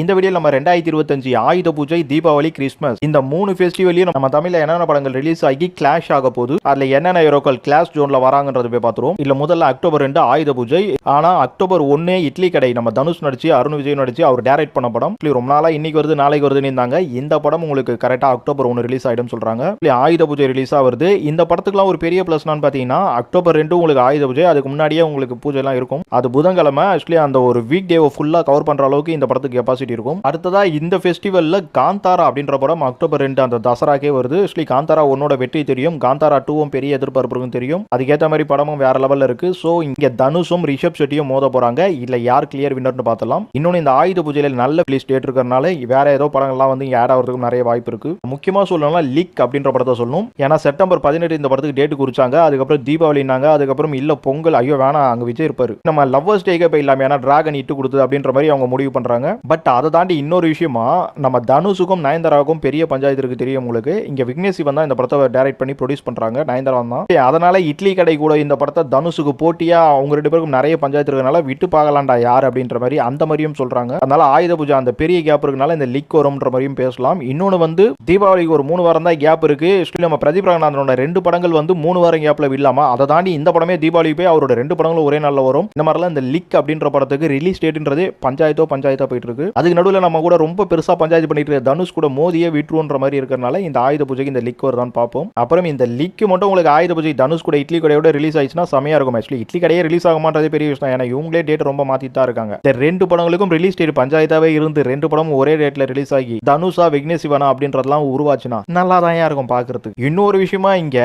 இந்த வீடியோ நம்ம ரெண்டாயிரத்தி இருபத்தஞ்சு ஆயுத பூஜை தீபாவளி கிறிஸ்மஸ் இந்த மூணு ஃபெஸ்டிவலையும் நம்ம தமிழ்ல என்னென்ன படங்கள் ரிலீஸ் ஆகி கிளாஷ் ஆக போகுது? அதுல என்னென்ன ஹீரோக்கள் கிளாஸ் ஜோன்ல வராங்கன்றது போய் பார்த்துருவோம். இல்ல முதல்ல அக்டோபர் ரெண்டு ஆயுத பூஜை. ஆனா அக்டோபர் ஒன்னு இட்லி கடை. நம்ம தனுஷ் நடிச்சு அருண் விஜய் நடிச்சு அவர் டைரக்ட் பண்ண படம். ரொம்ப நாளா இன்னைக்கு வருது நாளைக்கு வருதுன்னு இருந்தாங்க. இந்த படம் உங்களுக்கு கரெக்டா அக்டோபர் ஒன்னு ரிலீஸ் ஆயிடும் சொல்றாங்க. ஆயுத பூஜை ரிலீஸ் ஆகுது இந்த படத்துக்குலாம் ஒரு பெரிய பிளஸ் பாத்தீங்கன்னா அக்டோபர் ரெண்டு உங்களுக்கு ஆயுத பூஜை. அதுக்கு முன்னாடியே உங்களுக்கு பூஜை எல்லாம் இருக்கும். அது புதன்கிழமை ஆக்சுவலி அந்த ஒரு வீக் டேவை ஃபுல்லா கவர் பண்ற அளவுக்கு இந்த படத்துக்கு கெப்பாசிட்டி இருக்கும் அடுத்ததா இந்த ஃபெஸ்டிவல்ல காந்தாரா அப்படின்ற படம் அக்டோபர் ரெண்டு அந்த தசராக்கே வருது. ஆக்சுவலி காந்தாரா ஒன்னோட வெற்றி தெரியும். காந்தாரா டூவும் பெரிய எதிர்பார்ப்பு இருக்கும் தெரியும். அதுக்கேற்ற மாதிரி படமும் வேற லெவல்ல இருக்கு. ஸோ இங்க தனுஷும் ரிஷப் செட்டியும் மோத போறாங்க. இல்லை யார் கிளியர் வின்னர்னு பார்த்தலாம் இன்னொன்னு இந்த ஆயுத பூஜையில நல்ல பிளேஸ் டேட் இருக்கிறனால வேற ஏதோ படங்கள்லாம் வந்து இங்கே ஆட் ஆகிறதுக்கும் நிறைய வாய்ப்பு இருக்கு. முக்கியமா சொல்லணும்னா லீக் அப்படின்ற படத்தை சொல்லணும். ஏன்னா செப்டம்பர் பதினெட்டு இந்த படத்துக்கு டேட் குறிச்சாங்க. அதுக்கப்புறம் தீபாவளினாங்க அதுக்கப்புறம் இல்ல பொங்கல். ஐயோ வேணாம் அங்க விஜய் இருப்பாரு. நம்ம லவ்வர்ஸ் டேக்கே போய் இல்லாம ஏன்னா டிராகன் இட்டு கொடுத்தது அப்படின்ற மாதிரி அவங்க முடிவு பண்றாங்க. பட் அதை தாண்டி இன்னொரு விஷயமா நம்ம தனுஷுக்கும் நயன்தாராவுக்கும் பெரிய பஞ்சாயத்து இருக்கு தெரியும் உங்களுக்கு. இங்க விக்னேஷ் சிவன் தான் இந்த படத்தை டைரக்ட் பண்ணி ப்ரொடியூஸ் பண்றாங்க. நயன்தாரா தான். சரி, அதனால இட்லி கடை கூட இந்த படத்தை தனுஷுக்கு போட்டியா அவங்க ரெண்டு பேருக்கும் நிறைய பஞ்சாயத்து இருக்கனால விட்டு பார்க்கலாம்டா யார் அப்படின்ற மாதிரி அந்த மாதிரியும் சொல்றாங்க. அதனால ஆயுத பூஜை அந்த பெரிய கேப் இருக்கனால இந்த லீக் வரும்ன்ற மாதிரியும் பேசலாம். இன்னொன்று வந்து தீபாவளிக்கு ஒரு மூணு வாரம் தான் கேப் இருக்கு. நம்ம பிரதீப் ரங்கநாதனோட ரெண்டு படங்கள் வந்து மூணு வாரம் கேப்ல வில்லாம அதை தாண்டி இந்த படமே தீபாவளிக்கு போய் அவரோட ரெண்டு படங்களும் ஒரே நாளில் வரும். இந்த மாதிரிலாம் இந்த லிக் அப்படின்ற படத்துக்கு ரிலீஸ் டேட்ன்றது பஞ்சாயத்தோ பஞ்சாயத்தோ போயிட்டு இருக்கு. அதுக்கு நடுவில் நம்ம கூட ரொம்ப பெருசாக பஞ்சாயத்து பண்ணிட்டு இருக்க தனுஷ் கூட மோதியே விட்டுருன்ற மாதிரி இருக்கிறனால இந்த ஆயுத பூஜைக்கு இந்த லிக் வருதான் பார்ப்போம். அப்புறம் இந்த லிக் மட்டும் உங்களுக்கு ஆயுத பூஜை தனுஷ் கூட இட்லி கடையோட ரிலீஸ் ஆயிடுச்சுன்னா செமையா இருக்கும் ஆக்சுவலி இட்லி கடையே ரிலீஸ் ஆக மாட்டதே பெரிய விஷயம் ஏன்னா இவங்களே டேட் ரொம்ப மாற்றி தான் இருக்காங்க. இந்த ரெண்டு படங்களுக்கும் ரிலீஸ் டேட் பஞ்சாயத்தாவே இருந்து ரெண்டு படமும் ஒரே டேட்ல ரிலீஸ் ஆகி தனுஷா விக்னேஷ் சிவனா அப்படின்றதெல்லாம் உருவாச்சுன்னா நல்லா தான் இருக்கும் பார்க்கறதுக்கு. இன்னொரு விஷயமா இங்க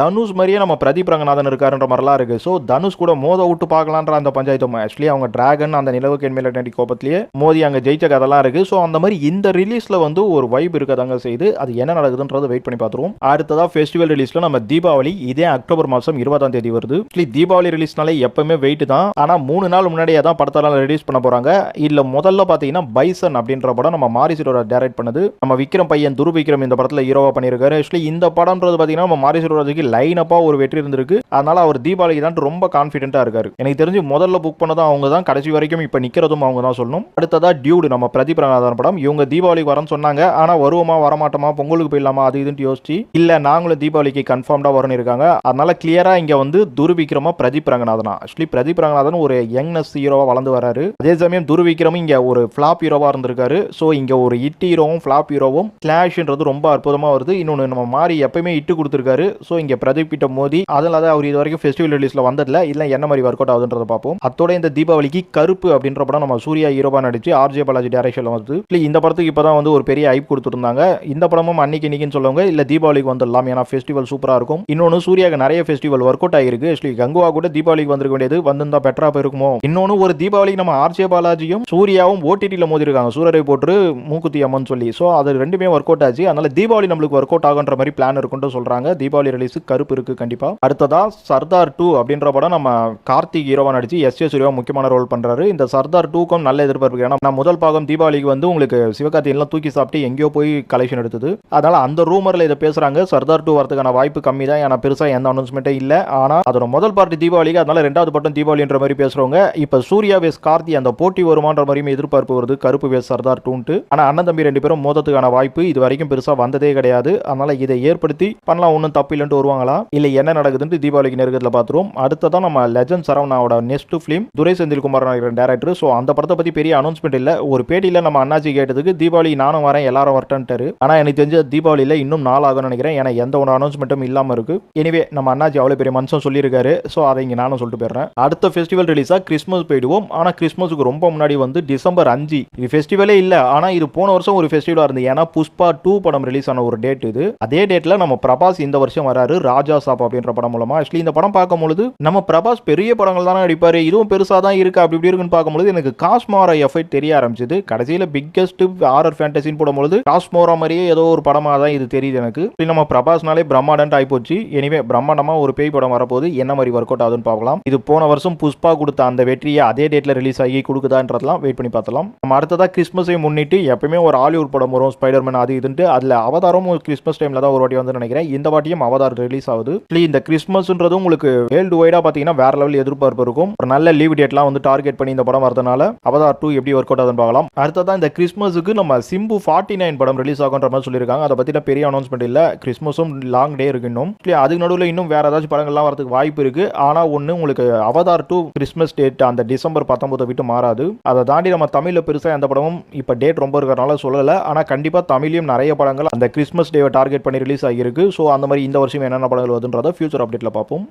தனுஷ் மாதிரியே நம்ம பிரதீப் ரங்கநாதன் இருக்காருன்ற மாதிரிலாம் இருக்கு. ஸோ தனுஷ் கூட மோத விட்டு பார்க்கலான்ற அந்த பஞ்சாயத்து ஆக்சுவலி அவங்க டிராகன் அந்த நிலவுக்கு என்மேல நடி கோபத்திலேயே மோதி அங்க பிடிச்ச கதைலாம் இருக்கு. ஸோ அந்த மாதிரி இந்த ரிலீஸ்ல வந்து ஒரு வைப் இருக்கதாங்க செய்து அது என்ன நடக்குதுன்றது வெயிட் பண்ணி பார்த்துருவோம். அடுத்ததா ஃபெஸ்டிவல் ரிலீஸ்ல நம்ம தீபாவளி இதே அக்டோபர் மாசம் இருபதாம் தேதி வருது. தீபாவளி ரிலீஸ்னாலே எப்பவுமே வெயிட் தான். ஆனா மூணு நாள் முன்னாடியே தான் படத்தெல்லாம் ரிலீஸ் பண்ண போறாங்க. இல்ல முதல்ல பாத்தீங்கன்னா பைசன் அப்படின்ற படம் நம்ம மாரிசிரோட டைரக்ட் பண்ணது. நம்ம விக்ரம் பையன் துரு விக்ரம் இந்த படத்துல ஹீரோவா பண்ணியிருக்காரு. ஆக்சுவலி இந்த படம்ன்றது பாத்தீங்கன்னா நம்ம மாரிசிரோஜுக்கு லைன் அப்பா ஒரு வெற்றி இருந்திருக்கு. அதனால அவர் தீபாவளிக்கு தான் ரொம்ப கான்ஃபிடென்ட்டா இருக்காரு. எனக்கு தெரிஞ்சு முதல்ல புக் பண்ணதும் அவங்க தான். கடைசி வரைக்கும் இப்ப நிக்கிறதும் அவங்க தான் சொல்லணும். அடுத்ததா டியூடு நம்ம பிரதீப் ரங்கநாதன் படம். இவங்க தீபாவளிக்கு வரேன்னு சொன்னாங்க. ஆனா வருவோமா வரமாட்டோமா பொங்கலுக்கு போயிடலாமா அது இதுன்னு யோசிச்சு இல்ல நாங்களும் தீபாவளிக்கு கன்ஃபார்ம்டா வரணும் இருக்காங்க. அதனால கிளியரா இங்க வந்து துருவிக்ரமா பிரதீப் ரங்கநாதனா? ஆக்சுவலி பிரதீப் ரங்கநாதன் ஒரு யங்னஸ் ஹீரோவா வளர்ந்து வராரு. அதே சமயம் துருவிக்ரமும் இங்க ஒரு ஃபிளாப் ஹீரோவா இருந்திருக்காரு. ஸோ இங்க ஒரு இட் ஹீரோவும் ஃபிளாப் ஹீரோவும் கிளாஷ்ன்றது ரொம்ப அற்புதமா வருது. இன்னொன்று நம்ம மாறி எப்பயுமே இட்டு கொடுத்துருக்காரு. ஸோ இங்க பிரதீப் கிட்ட மோதி அதில் அவர் இது வரைக்கும் ஃபெஸ்டிவல் ரிலீஸ்ல வந்ததில்ல. இல்லை என்ன மாதிரி ஒர்க் அவுட் ஆகுதுன்றத பார்ப்போம். அத்தோட இந்த தீபாவளிக்கு கருப்பு அப்படின்ற படம் நம்ம சூர்யா ஹீரோவா நடிச்சு ஆர்ஜே பாலாஜி டேரக்ஷன்ல வந்து. இல்லை இந்த படத்துக்கு இப்பதான் வந்து ஒரு பெரிய ஐப் கொடுத்துருந்தாங்க. இந்த படமும் அன்னைக்கு இன்னைக்குன்னு சொல்லுவாங்க. இல்ல தீபாவளிக்கு வந்துடலாம். ஏன்னா ஃபெஸ்டிவல் சூப்பராக இருக்கும். இன்னொன்று சூர்யாக்கு நிறைய ஃபெஸ்டிவல் ஒர்க் அவுட் ஆகிருக்கு ஆக்சுவலி கங்குவா கூட தீபாவளிக்கு வந்திருக்க வேண்டியது. வந்திருந்தா பெட்டரா போயிருக்குமோ இன்னொன்று ஒரு தீபாவளிக்கு நம்ம ஆர்ஜே பாலாஜியும் சூர்யாவும் ஓடிடியில் மோதி இருக்காங்க சூரரை போட்டு மூக்குத்தி அம்மன் சொல்லி. ஸோ அது ரெண்டுமே ஒர்க் அவுட் ஆச்சு. அதனால தீபாவளி நம்மளுக்கு ஒர்க் அவுட் ஆகுன்ற மாதிரி பிளான் இருக்குன்னு சொல்றாங்க. தீபாவளி ரிலீஸ் கருப்பு இருக்கு கண்டிப்பா. அடுத்ததா சர்தார் டூ அப்படின்ற படம் நம்ம கார்த்திக் ஹீரோவா நடிச்சு எஸ் ஏ சூர்யா முக்கியமான ரோல் பண்றாரு. இந்த சர்தார் டூக்கும் நல்ல எதிர்பார்ப்பு ஏன்னா நான் முதல் பாகம் தீபாவளிக்கு வந்து உங்களுக்கு சிவகார்த்திகெல்லாம் தூக்கி சாப்பிட்டு எங்கேயோ போய் கலெக்ஷன் எடுத்தது. அதனால அந்த ரூமர்ல இதை பேசுறாங்க. சர்தார் டூ வரதுக்கான வாய்ப்பு கம்மி தான் ஏன்னா பெருசா எந்த அனௌன்ஸ்மெண்ட்டே இல்லை. ஆனா அதோட முதல் பார்ட்டி தீபாவளிக்கு அதனால ரெண்டாவது பட்டம் தீபாவளின்ற மாதிரி பேசுறவங்க இப்போ சூர்யா வேஸ் கார்த்தி அந்த போட்டி வருமான்ற மாதிரியும் எதிர்பார்ப்பு வருது. கருப்பு வேஸ் சர்தார் டூன்ட்டு ஆனா அண்ணன் தம்பி ரெண்டு பேரும் மோதத்துக்கான வாய்ப்பு இது வரைக்கும் பெருசா வந்ததே கிடையாது. அதனால இதை ஏற்படுத்தி பண்ணலாம் ஒன்றும் தப்பு இல்லைன்ட்டு வருவாங்களா? இல்ல என்ன நடக்குதுன்னு தீபாவளிக்கு நெருக்கத்தில் பார்த்துருவோம். அடுத்ததான் நம்ம legend சரவணாவோட next film Durai Senthilkumar director so அந்த படத்தை பத்தி பெரிய அனௌன்ஸ்மெண்ட் இல்ல. ஒரு பேட்டியில நம்ம அண்ணாச்சி கேட்டதுக்கு தீபாவளி நானும் வரேன் எல்லாரும் வரட்டன்ட்டாரு. ஆனா எனக்கு தெரிஞ்ச தீபாவளியில இன்னும் நாள் ஆகும்னு நினைக்கிறேன். ஏன்னா எந்த ஒரு அனௌன்ஸ்மெண்ட்டும் இல்லாமல் இருக்கு. எனிவே நம்ம அண்ணாச்சி அவ்வளோ பெரிய மனுஷன் சொல்லியிருக்காரு. ஸோ அதை இங்கே நானும் சொல்லிட்டு போயிடுறேன். அடுத்த ஃபெஸ்டிவல் ரிலீஸாக கிறிஸ்மஸ் போயிடுவோம். ஆனா கிறிஸ்மஸுக்கு ரொம்ப முன்னாடி வந்து டிசம்பர் அஞ்சு. இது ஃபெஸ்டிவலே இல்ல. ஆனா இது போன வருஷம் ஒரு ஃபெஸ்டிவலாக இருந்தது. ஏன்னா புஷ்பா டூ படம் ரிலீஸ் ஆன ஒரு டேட் இது. அதே டேட்ல நம்ம பிரபாஸ் இந்த வருஷம் வராரு. ராஜா சாப் அப்படின்ற படம் மூலமா. ஆக்சுவலி இந்த படம் பார்க்கும்பொழுது நம்ம பிரபாஸ் பெரிய படங்கள் தானே நடிப்பாரு. இதுவும் பெருசா தான் இருக்கு. அப்படி இப்படி இருக்குன்னு பார்க்கும்போது எனக்கு காஸ்மாரா எஃபெக்ட் தெரிய ஆரம்பிச்சது கடைசியில் பிக்கஸ்ட் ஆரர் ஃபேண்டசின்னு போடும்பொழுது காஸ்மோரா மாதிரியே ஏதோ ஒரு படமாக தான் இது தெரியுது எனக்கு. நம்ம பிரபாஸ்னாலே பிரம்மாண்டன்ட் ஆயிப்போச்சு. எனிவே பிரம்மாண்டமாக ஒரு பேய் படம் வரப்போது என்ன மாதிரி ஒர்க் அவுட் ஆகுதுன்னு பார்க்கலாம். இது போன வருஷம் புஷ்பா கொடுத்த அந்த வெற்றியை அதே டேட்ல ரிலீஸ் ஆகி கொடுக்குதான்றதெல்லாம் வெயிட் பண்ணி பார்த்தலாம் நம்ம அடுத்ததா கிறிஸ்மஸை முன்னிட்டு எப்பயுமே ஒரு ஹாலிவுட் படம் வரும் ஸ்பைடர்மேன் அது இதுன்ட்டு. அதுல அவதாரம் கிறிஸ்மஸ் டைம்ல தான் ஒரு வாட்டி வந்து நினைக்கிறேன். இந்த வாட்டியும் அவதார் ரிலீஸ் ஆகுது. இந்த கிறிஸ்மஸ்ன்றது உங்களுக்கு வேர்ல்டு வைடா பாத்தீங்கன்னா வேற லெவல் எதிர்பார்ப்பு இருக்கும். ஒரு நல்ல லீவ் டேட்லாம் வந்து டார்கெட் பண்ணி இந்த படம் வரதுனால அவதார் டூ எப்படி ஒர்க் அவுட் ஆகுதுன்னு பார்க்கலாம். எதிர்பார்க்கலாம் அடுத்ததான் இந்த கிறிஸ்மஸுக்கு நம்ம சிம்பு ஃபார்ட்டி நைன் படம் ரிலீஸ் ஆகுன்ற மாதிரி சொல்லியிருக்காங்க. அதை பற்றின பெரிய அனௌன்ஸ்மெண்ட் இல்லை. கிறிஸ்மஸும் லாங் டே இருக்கு இன்னும். அதுக்கு நடுவில் இன்னும் வேற ஏதாச்சும் படங்கள்லாம் வரதுக்கு வாய்ப்பு இருக்கு. ஆனால் ஒன்று உங்களுக்கு அவதார் டூ கிறிஸ்மஸ் டேட் அந்த டிசம்பர் பத்தொன்பதை விட்டு மாறாது. அதை தாண்டி நம்ம தமிழில் பெருசாக எந்த படமும் இப்போ டேட் ரொம்ப இருக்கிறனால சொல்லலை. ஆனால் கண்டிப்பாக தமிழையும் நிறைய படங்கள் அந்த கிறிஸ்மஸ் டேவை டார்கெட் பண்ணி ரிலீஸ் ஆகியிருக்கு. ஸோ அந்த மாதிரி இந்த வருஷம் என்னென்ன படங்கள் வருதுன்றதை ஃபியூச்சர் அப்டேட்டில் பார்ப்போம்.